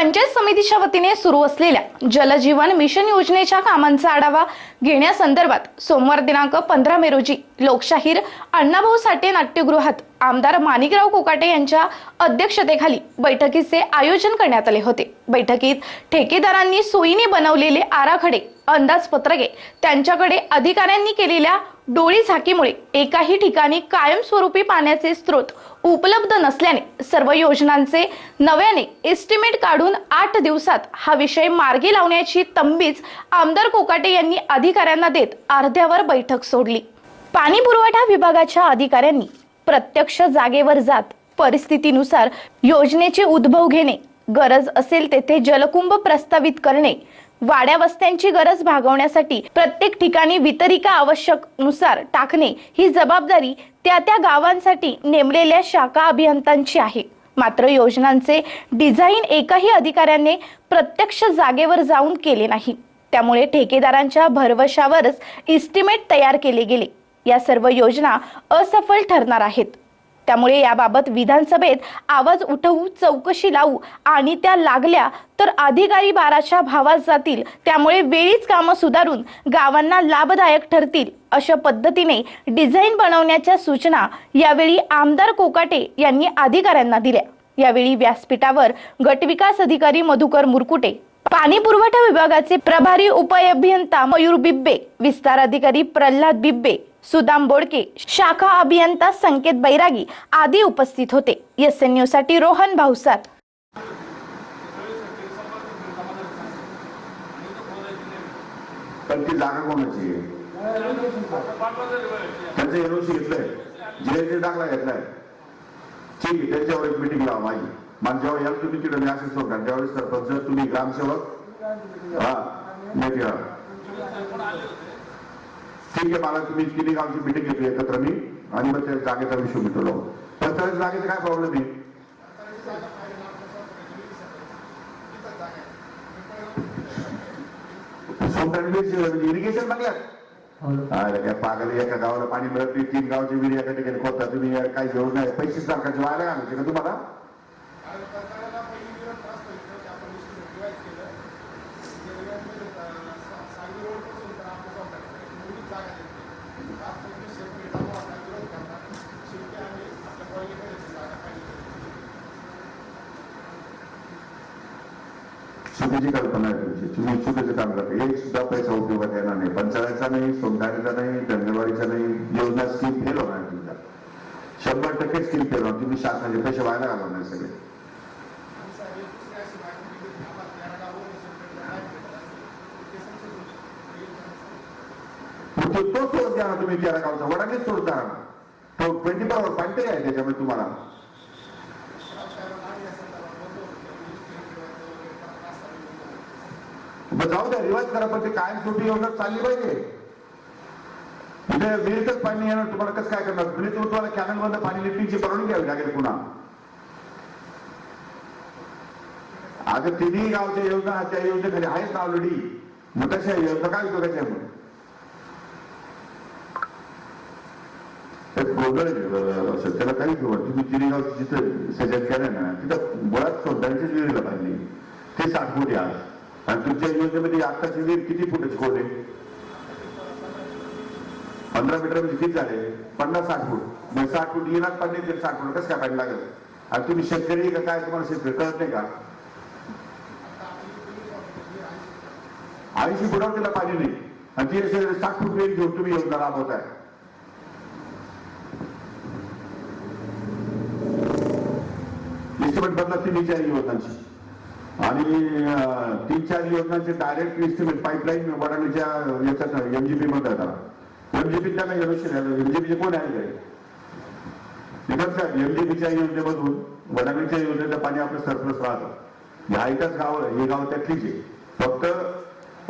पंचायत समितीच्या वतीने सुरू असलेल्या जलजीवन मिशन योजनेच्या कामांचा आढावा घेण्यासंदर्भात सोमवार दिनांक पंधरा मे रोजी लोकशाहीर अण्णाभाऊ साठे नाट्यगृहात आमदार माणिकराव कोकाटे यांच्या अध्यक्षतेखाली बैठकीचे आयोजन करण्यात आले होते. बैठकीत ठेकेदारांनी सोयीने बनवलेले आराखडे अंदाजपत्रके त्यांच्याकडे अधिकाऱ्यांनी केलेल्या डोळी झाकीमुळे एकाही ठिकाणी कायमस्वरूपी पाण्याचे स्रोत उपलब्ध नसल्याने सर्व योजनांचे नव्याने एस्टिमेट काढून आठ दिवसात हा विषय मार्गी लावण्याची तंबीच आमदार कोकाटे यांनी अधिकाऱ्यांना देत अर्ध्यावर बैठक सोडली. पाणी पुरवठा विभागाच्या अधिकाऱ्यांनी प्रत्यक्ष जागेवर जात परिस्थितीनुसार योजनेचे उद्भव घेणे गरज असेल तेथे जलकुंभ प्रस्तावित करणे वाड्या वस्त्यांची गरज भागवण्यासाठी प्रत्येक ठिकाणी वितरिका आवश्यकनुसार टाकणे ही जबाबदारी त्या त्या गावांसाठी नेमलेल्या शाखा अभियंत्यांची आहे. मात्र योजनांचे डिझाईन एकाही अधिकाऱ्याने प्रत्यक्ष जागेवर जाऊन केले नाही. त्यामुळे ठेकेदारांच्या भरवशावरच इस्टिमेट तयार केले गेले. या सर्व योजना असफल ठरणार आहेत. त्यामुळे याबाबत विधानसभेत आवाज उठवू चौकशी लावू आणि त्या लागल्या तर अधिकारी बाराच्या भावात जातील. त्यामुळे वेळीच कामं सुधारून गावांना लाभदायक ठरतील अशा पद्धतीने डिझाईन बनवण्याच्या सूचना यावेळी आमदार कोकाटे यांनी अधिकाऱ्यांना दिल्या. यावेळी व्यासपीठावर गटविकास अधिकारी मधुकर मुरकुटे पाणी पुरवठा विभागाचे प्रभारी उपअभियंता मयूर बिब्बे विस्तार अधिकारी प्रल्हाद बिब्बे सुदाम बोडके शाखा अभियंता संकेत बैरागी आदी उपस्थित होते. एस एन न्यूजसाठी रोहन भावसार पण ती जागा कोणाची? त्यांचं एनओसी घेतलंय. जिल्ह्याचे दाखला घेतलाय. ठीक आहे त्यांच्यावर एक मिटिंग लावा माझी. मला जेव्हा याल तुम्ही तिकडे मी असेच होता त्यावेळेस सरपंच तुम्ही ग्रामसेवक. हा माहिती ठीक आहे मला तुम्ही तिन्ही गावची मिटिंग घेतली एकत्र मी. आणि मग त्या जागेचा विषय मिटवला प्रस्तावित जागेचा काय प्रॉब्लेम आहे? इरिगेशन बघल्यात अरे काय पागल एका गावाला पाणी मिळत नाही तीन गावची विहिरी एका ठिकाणी खोदता तुम्ही यार काय योजना आहे पैसे सरकारचे व्हायला घालायचे का तुम्हाला? चुकीची कल्पना आहे तुमची तुम्ही चुकीचं काम करता. एक सुद्धा पैसा उपयोगात येणार नाही. पंचायतचा नाही सोमदारीचा नाही धंदेवाडीचा नाही योजना स्कीम फेल होणार तुमच्या. शंभर टक्के स्कीम फेल होणार. तुम्ही शासनाचे पैसे व्हायला घालवणार सगळे. तो तो सोडून द्या ना तुम्ही तेरा गावचा. वडानेच सोडता ना. तो ट्वेंटी फोर आवर पाणी आहे त्याच्यामध्ये तुम्हाला. मग जाऊ द्या रिवाज करा पण ते कायम सुटी योजना चालली पाहिजे. म्हणजे विहिरीतच पाणी येणार तुम्हाला कसं काय करणार? म्हणजे विहिरीतून तुम्हाला कॅनलमध्ये पाणी लिफ्टिंगची परवानगी घ्यावी लागेल पुन्हा. अगं तिन्ही गावच्या योजना त्या योजनेखाली आहेच ना ऑलरेडी मग कशा योजना काय उपयोगाच्या मग? ते गोंधळ आहे, त्याला काही किंवा तुम्ही तिन्ही गाव जिथं सजत केलं ना तिथं मुळात सोडण्याचीच विहिरीला पाहिजे. ते साठवू द्या आणि तुमच्या योजनेमध्ये आत्ताची वीर किती फुटाची खोल आहे? पंधरा मीटर म्हणजे किती झाले? पन्नास साठ फूट. मग साठ फूट येणार पाणी तर साठ फूट कसं काय पाणी लागेल? आणि तुम्ही शेतकरी का काय तुम्हाला शेतकरी कळत नाही का? ऐंशी फुटावर त्याला पाणी नाही. आणि ते साठ फूट वेळ घेऊन तुम्ही योजना राबवताय. इस्टिमेट बदला तीन चार योजनांची. आणि तीन चार योजनांचे डायरेक्ट इन्स्ट्रुमेंट पाईपलाईन वडाळीच्या याच्यात एमजीपी मध्ये येतात एमजीपी त्यांना एमजीपीचे कोण आहे? काय एमजीपीच्या योजनेमधून वडाळीच्या योजनेचं पाणी आपलं सरप्लस राहतं. ह्या एकाच गाव हे गाव त्यातलीच आहे. फक्त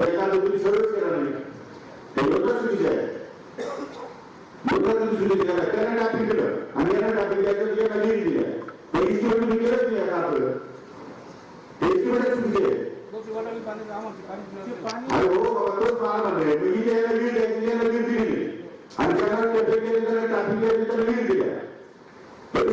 एखादं तुम्ही सर्वच केलं नाही. ते योजनाच चुकीची आहे योजना चुकीची केलं. आणि याने टाकी केलं एका लिहिली दिल्या ते इस्टिमेट तुम्ही केलंच नाही आता आपलं ते इस्टिमेट चुकीचे आहे अरे हो बाबा तोच मला म्हणतोय मग इथे याला लीड द्यायची याला लीड दिली नाही. आणि केले ट्रॅफिक केले दिल्या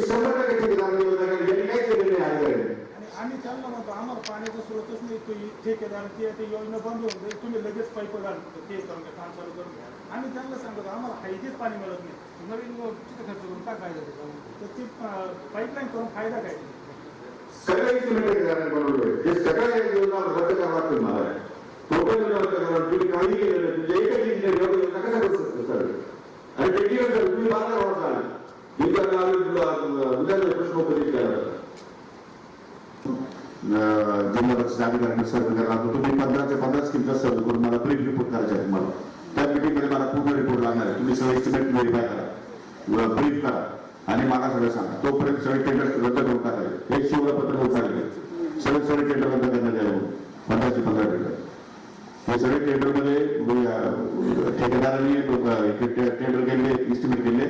शंभर टक्के योजना केलं नाही अधिकाऱ्यांनी आम्ही त्यांना म्हणतो आम्हाला पाण्याचा स्रोतच नाही तो ठेकेदार ते ते योजना बंद होऊन जाईल. तुम्ही लगेच पाईप घालून ते करून घ्या काम चालू करून घ्या. आम्ही त्यांना सांगतो आम्हाला हायचेच पाणी मिळत नाही. नवीन तिथे खर्च करून काय फायदा तर ती पाईपलाईन करून फायदा काय? सगळे इस्टिमेटेड करायला बनवले हे सगळ्या योजना रद्द करावं लागतील मला टोटल योजना तुम्ही काही केलं नाही तुमच्या एकच इंजिनियर कसा करू शकतो सर आणि तुम्ही बारा गावात प्रश्न उपस्थित केला अधिकाऱ्यांनी सर्व तुम्ही पंधराच्या पंधरा स्कीमचा सर्व करून मला ब्रीफ रिपोर्ट करायचा आहे मला त्या मिटिंगमध्ये मला पूर्ण रिपोर्ट लागणार आहे तुम्ही सगळं एस्टिमेट व्हेरीफाय करा ब्रीफ करा आणि मला सगळं सांगा तोपर्यंत सगळे टेंडर रद्द करून टाकायचे पत्रक होत चालले सगळे सगळे टेंडर रद्द करण्यात यावं पंधराचे पंधरा टेंडर हे सगळे टेंडरमध्ये अं, ठेकेदारांनी टेंडर केले इस्टिमेट केले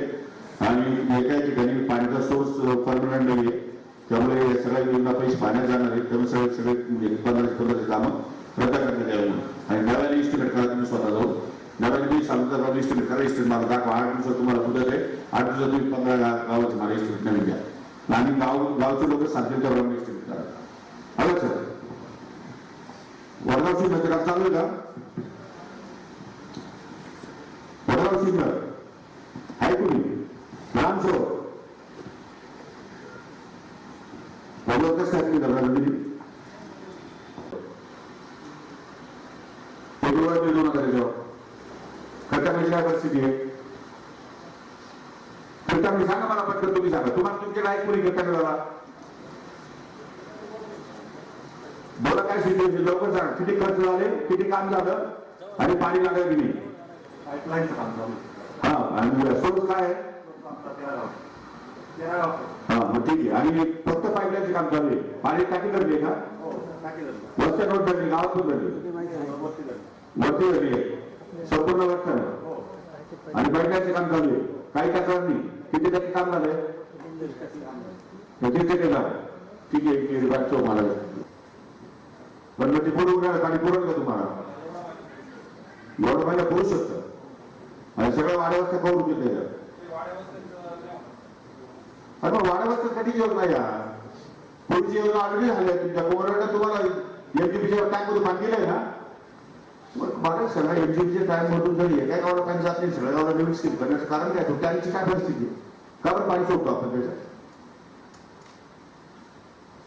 आणि एका ठिकाणी पाण्याचा सोर्स परमनंट नाही आहे त्यामुळे या सगळ्या योजना पैसे पाण्यात जाणार आहेत त्यामुळे सगळे सगळे म्हणजे पंधराशे पंधराशे कामं रद्द करण्यात यावे आणि नव्याने इस्टिमेट करा तुम्ही स्वतः जाऊन नव्याने तुम्ही सांगता इस्टिमेट करा इस्टिमेट मला दाखवा आठ दिवसात तुम्हाला मुदत आहे आठ दिवसात तुम्ही पंधरा गा- गावाचे मला इस्टिमेट नवीन द्या आणि गाव गावचे लोक सांगतील त्याप्रमाणे इस्टिमेट करा आलं सर वडगाव सिंह काम चालू आहे का वडगाव सिंह आहे कुणी? राम सर वडगाव कसं काय तुम्ही करणार तुम्ही फेब्रुवारी दोन हजार याच्यावर खर्चामध्ये काय परिस्थिती आहे. मी सांगा मला पटकन तुम्ही सांगा. तुम्हाला तुमचे लायक कुणी खर्चा मिळाला बोला काय सिच्युएशन लवकर सांगा. किती खर्च झाले किती काम झालं आणि पाणी लागलं की नाही? पाईपलाईनचं काम चालू हा आणि सोर्स काय आहे? हा मग ठीक आहे. आणि फक्त पाईपलाईनचे काम चालू आहे. पाणी टाकी करते का? वस्त्या नोट धरली. गावात पण धरली वरती धरली? आहे. संपूर्ण वस्त्यानं आणि पाईपलाईनचे काम चालू आहे. काही तक्रार नाही. किती टक्के काम झालंय? किती टक्के झालं. ठीक आहे मला पण मग ते पुढे राहिलं आणि पुरवलं का तुम्हाला. एवढं पाहिजे पुरू शकतं आणि सगळं वाड्यावस्था करून घेतलं त्याच्यात अरे मग वाड्यावस्था कधी योजना या पुढची योजना ऑलरेडी झाली आहे तुमच्या. गव्हर्नमेंट तुम्हाला एमजीपीच्या टाइममध्ये बांधलेलं दिलंय ना? मग बघा सगळ्या एमजीपीच्या टाइम मधून जर एका गावाला पाणी जात नाही सगळ्या गावाला नवीन करण्याचं कारण काय? तो त्यांची काय परिस्थिती कारण का बरं पाणी सोडतो आपण त्याच्यात?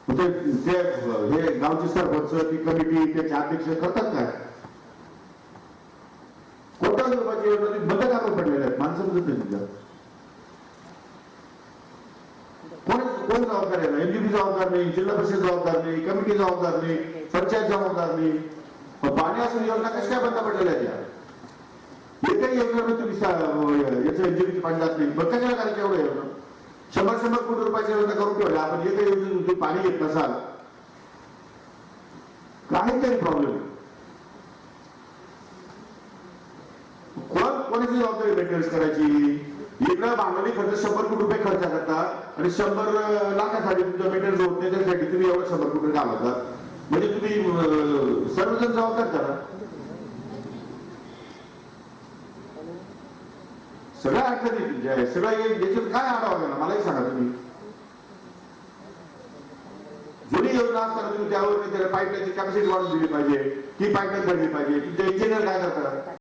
ते ते हे गावचे सरपंच ती कमिटी त्याचे अध्यक्ष करतात काय? कोणत्या स्वरूपाची योजना ती बंद कापड पडलेल्या आहेत? माणसं बदलत नाही कोण कोण जबाबदार आहे? ना एमजीपी जबाबदार नाही जिल्हा परिषद जबाबदार नाही कमिटी जबाबदार नाही पंचायत जबाबदार नाही. पाणी असून योजना कशा काय बंद पडलेल्या आहेत या? एकही योजना तुम्ही याचं एमजीपीचे पाणी जात नाही. मग कशाला करायचं एवढं योजना? शंभर शंभर कोटी रुपयाची योजना करून ठेवल्या. आपण जे काही योजनेतून तुम्ही पाणी घेत नसाल काहीतरी प्रॉब्लेम कोण कोणाची जबाबदारी मेंटेनन्स करायची? इकडं भांडवली खर्च शंभर कोटी रुपये खर्च करतात आणि शंभर लाखासाठी तुमचं मेंटेनन्स होत नाही त्यासाठी तुम्ही एवढं शंभर कोटी घालवतात म्हणजे तुम्ही सर्वजण जबाबदार करा. सगळ्या अडचणी तुमच्या आहे सगळं येईल याच्यात काय आढावा घेणार? मलाही सांगा तुम्ही. जुनी योजना असताना तुम्ही त्यावर पाईपलाईनची कॅपॅसिटी वाढून दिली पाहिजे. ती पाईपलाईन भरली पाहिजे. तुमच्या इंजिनियर काय करतात?